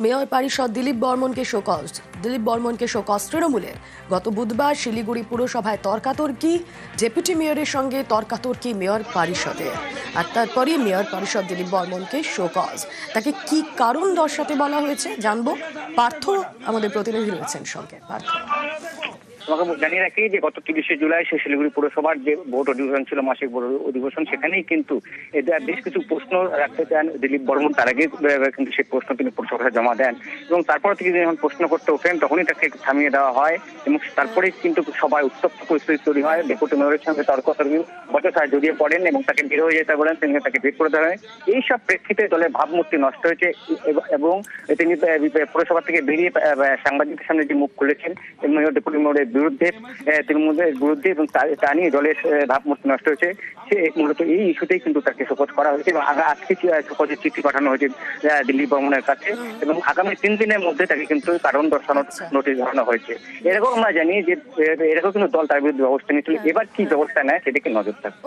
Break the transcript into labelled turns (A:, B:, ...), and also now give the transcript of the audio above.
A: Mayor পারিষদ দিলীপ বর্মনকে show cause. Dilip বর্মনকে শোকজ তৃণমূলে। গত বুধবার শিলিগুড়ি পুরসভায় তর্কাতর্কি, ডেপুটি মেয়রের সঙ্গে তর্কাতর্কি মেয়র পারিষদের আর তারপরে মেয়র পরিষদ দিলীপ বর্মনকে শোকজ। তাকে কি কারণ দর্শাতে বলা হয়েছে জানব? পার্থ আমাদের প্রতিনিধি রয়েছেন সঙ্গে। পার্থ।
B: তোমাকে জানিয়ে রাখি যে গত তিরিশে জুলাই সে শিলিগুড়ি পুরসভার যে ভোট অধিবেশন ছিল, মাসিক ভোট অধিবেশন, সেখানেই কিন্তু এদের বেশ কিছু প্রশ্ন রাখতে চান দিলীপ বর্মন। তার আগে কিন্তু সেই প্রশ্ন তিনি পুরসভায় জমা দেন। এবং তারপর থেকে যখন প্রশ্ন করতে ওঠেন, তখনই তাকে থামিয়ে দেওয়া হয় এবং তারপরেই কিন্তু সবাই উত্তপ্ত পরিস্থিতি তৈরি হয়। ডেপুটি মেয়রের সঙ্গে তর্কতর্কি বচসায় জড়িয়ে পড়েন এবং তাকে বের হয়ে যেতে বলেন। তিনি তাকে বের করে দেওয়া হয়। এইসব প্রেক্ষিতে দলের ভাবমূর্তি নষ্ট হয়েছে এব- তিনি পুরসভা থেকে বেরিয়ে সাংবাদিকদের সামনে যে মুখ খুলেছেন এবং ডেপুটি মেয়রের বিরুদ্ধে তৃণমূলের বিরুদ্ধে এবং তা- নিয়ে দলের ভাবমূর্তি নষ্ট হয়েছে। সে মূলত এই ইস্যুতেই কিন্তু তাকে শপথ করা হয়েছে এবং আজকে শপথের চিঠি পাঠানো হয়েছে দিল্লি ভ্রমণের কাছে এবং আগামী তিন দিনের মধ্যে তাকে কিন্তু কারণ দর্শানোর
A: আচ্ছা।
B: নোটিশ ধরানো হয়েছে। এরকম আমরা জানি যে এরকম কিন্তু দল তার বিরুদ্ধে ব্যবস্থা নিয়েছিল। এবার কি ব্যবস্থা নেয় সেদিকে নজর থাকবে।